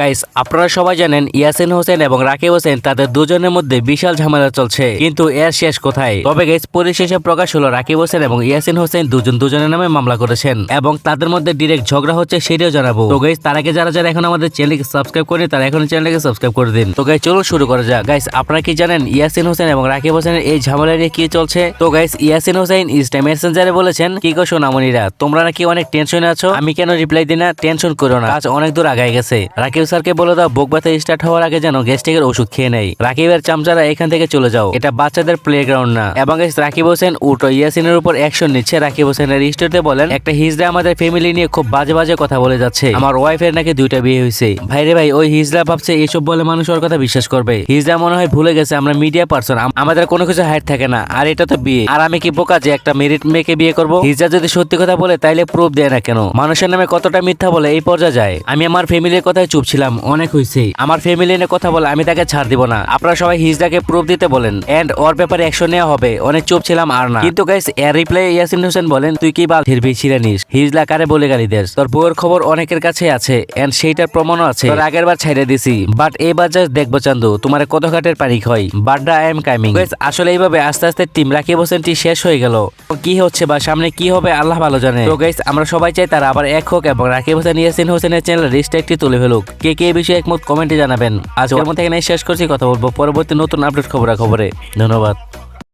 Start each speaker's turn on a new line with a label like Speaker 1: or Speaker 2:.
Speaker 1: Guys আপনারা সবাই জানেন ইয়াসিন হোসেন এবং রাকিব হোসেন তাদের দুজনের মধ্যে বিশাল ঝামেলা চলছে। কিন্তু এর শেষ কোথায়? তবে গাইস পরিশেষে প্রকাশ হলো রাকিব হোসেন এবং ইয়াসিন হোসেন দুজন দুজনের নামে মামলা করেছেন এবং তাদের মধ্যে ডিরেক্ট ঝগড়া হচ্ছে সেটাও জানাব। তো গাইস তার আগে যারা যারা এখন আমাদের চ্যানেলকে সাবস্ক্রাইব করেনি, তারা এখন চ্যানেলকে সাবস্ক্রাইব করে দিন। তো গাইস চলুন শুরু করা যাক। গাইস আপনারা কি জানেন ইয়াসিন হোসেন এবং রাকিব হোসেনের এই ঝামেলা নিয়ে কি চলছে? তো গাইস ইয়াসিন হোসেন ইনস্টা মেসেঞ্জারে বলেছেন, কি গো সোনামণিরা, তোমরা নাকি অনেক টেনশনে আছো? আমি কেন রিপ্লাই দিই না? টেনশন করো না। কাজ অনেক দূর আগায় গেছে। রাকিব স্যারকে বলে দাও, বুক ব্যথা স্টার্ট হওয়ার আগে যেন গ্যাস্ট্রিকের ওষুধ খেয়ে নেই। রাকিবের চামচারা এখান থেকে চলে যাও। এটা বাচ্চাদের প্লে গ্রাউন্ড না। এবং রাকিব হোসেন উল্টো ইয়াসিনের উপর অ্যাকশন নিচ্ছে। রাকিব হোসেনের স্টোরিতে বলেন, একটা হিজড়া আমাদের ফ্যামিলি নিয়ে খুব বাজে বাজে কথা বলে যাচ্ছে। আমার ওয়াইফের নাকি দুইটা বিয়ে হয়েছে। ভাইরে ভাই, ওই হিজড়া ভাবছে এসব বলে মানুষ ওর কথা বিশ্বাস করবে। হিজড়া মনে হয় ভুলে গেছে, আমরা মিডিয়া পার্সন আমাদের কোনো কিছু হাইট থাকে না। আর এটা তো বিয়ে। আর আমি কি বোকা যে একটা মেরিট মেয়েকে বিয়ে করব? হিজড়া যদি সত্যি কথা বলে, তাইলে প্রুফ দেয় না কেন? মানুষের নামে কতটা মিথ্যা বলে এই পর্যায়ে যায়। আমি আমার ফ্যামিলির কথায় চুপ ছিলাম। অনেক হয়েছে আমার ফ্যামিলি নিয়ে কথা বলে আমি তাকে ছাড় দিব না। আপনারা সবাই হিজড়াকে প্রুফ দিতে বলেন। এন্ড ওর ব্যাপারে অ্যাকশন নেওয়া হবে। অনেক চুপ ছিলাম আর না। কিন্তু গাইস এর রিপ্লাই ইয়াসিন হোসেন বলেন, তুই কি বাল ফিরবি? ছিঁড়ে নিস। হিজলা কারে বলে গালি দেস? তোর বউয়ের খবর অনেকের কাছে আছে। এন্ড সেইটার প্রমাণও আছে। তোর আগের বার ছেড়ে দিছি। বাট এবার জাস্ট দেখব চান্দু, তোমার কত ঘাটের পানি খয় বাড্ডা আই এম কামিং আসলে এইভাবে আস্তে আস্তে টিম রাকিব হোসেন টি শেষ হয়ে গেল। কি হচ্ছে বা সামনে কি হবে, আল্লাহ ভালো জানে। তো গাইস আমরা সবাই চাই তারা আবার এক হোক এবং রাকিব হোসেন, ইয়াসিন হোসেনের চ্যানেল রিস্ট তুলে ফেলুক। কে কে বিষয়ে একমত কমেন্টে জানাবেন। আজ ওর মধ্যে এখানে শেষ করছি, কথা বলব পরবর্তী নতুন আপডেট খবরা খবরে ধন্যবাদ।